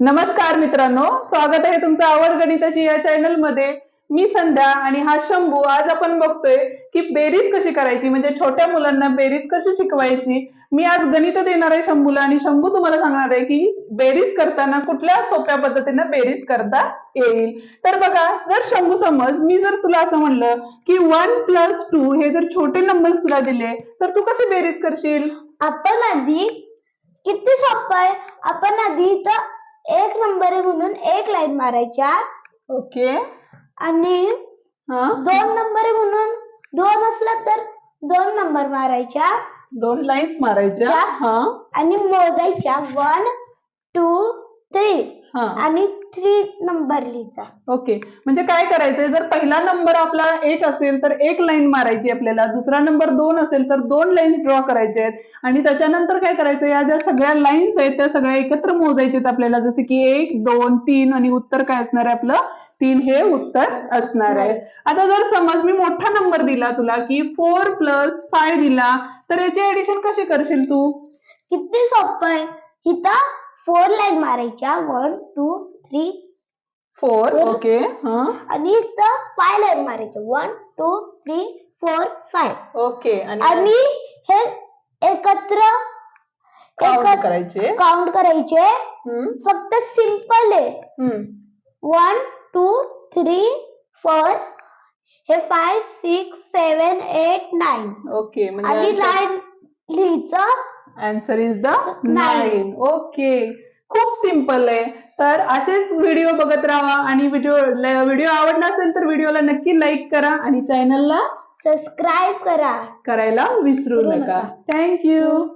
नमस्कार मित्रांनो स्वागत आहे तुमचं आवड गणिताची या चॅनलमध्ये. मी संध्या आणि हा शंभू आज आपण बघतोय की बेरीज कशी करायची म्हणजे छोट्या मुलांना बेरीज कशी शिकवायची. मी आज गणित देणार आहे शंभूला आणि शंभू तुम्हाला सांगणार आहे की बेरीज करताना कुठल्या सोप्या पद्धतीनं बेरीज करता येईल. तर बघा जर शंभू समज मी जर तुला असं म्हणलं की वन प्लस टू हे जर छोटे नंबर्स तुला दिले तर तू कशी बेरीज करशील? आपण आधी किती सोपं आहे? आपण आधी तर एक नंबर आहे म्हणून एक लाईन मारायच्या. ओके. आणि हा? दोन नंबर आहे म्हणून दोन असला तर दोन नंबर मारायच्या. दोन लाईन्स मारायच्या? हा? आणि मोजायच्या. वन टू थ्री हा. आणि थ्री नंबर लिहायचा ओके म्हणजे काय करायचंय? जर पहिला नंबर आपला एक असेल तर एक लाईन मारायची आपल्याला. दुसरा नंबर दोन असेल तर दोन लाईन्स ड्रॉ करायचे आहेत. आणि त्याच्यानंतर काय करायचं या ज्या सगळ्या लाईन्स आहेत त्या सगळ्या एकत्र मोजायचे आहेत आपल्याला. जसे की एक दोन तीन आणि उत्तर काय असणार आहे आपलं? तीन हे उत्तर असणार आहे. आता जर समज मी मोठा नंबर दिला तुला की फोर प्लस फाय दिला तर याची ऍडिशन कशी करशील तू? किती सोपं आहे. इथं फोर लाईन मारायच्या. One two three four. Okay हा. आणि इथं फाय लाईन मारायच्या one two three four five. Okay आणि हे एकत्र काउंट करायचे. काउंट करायचे. फक्त सिंपल आहे. One two three four. हे five six seven eight nine okay आणि म्हणजे लाईन लिहायचं. Answer is the. Nine okay खूप सिंपल आहे. तर असेच व्हिडिओ बघत राहा. आणि व्हिडिओ व्हिडिओ आवडला असेल तर व्हिडिओला नक्की लाईक करा. आणि चॅनलला सबस्क्राईब करा. करायला विसरू नका. थँक्यू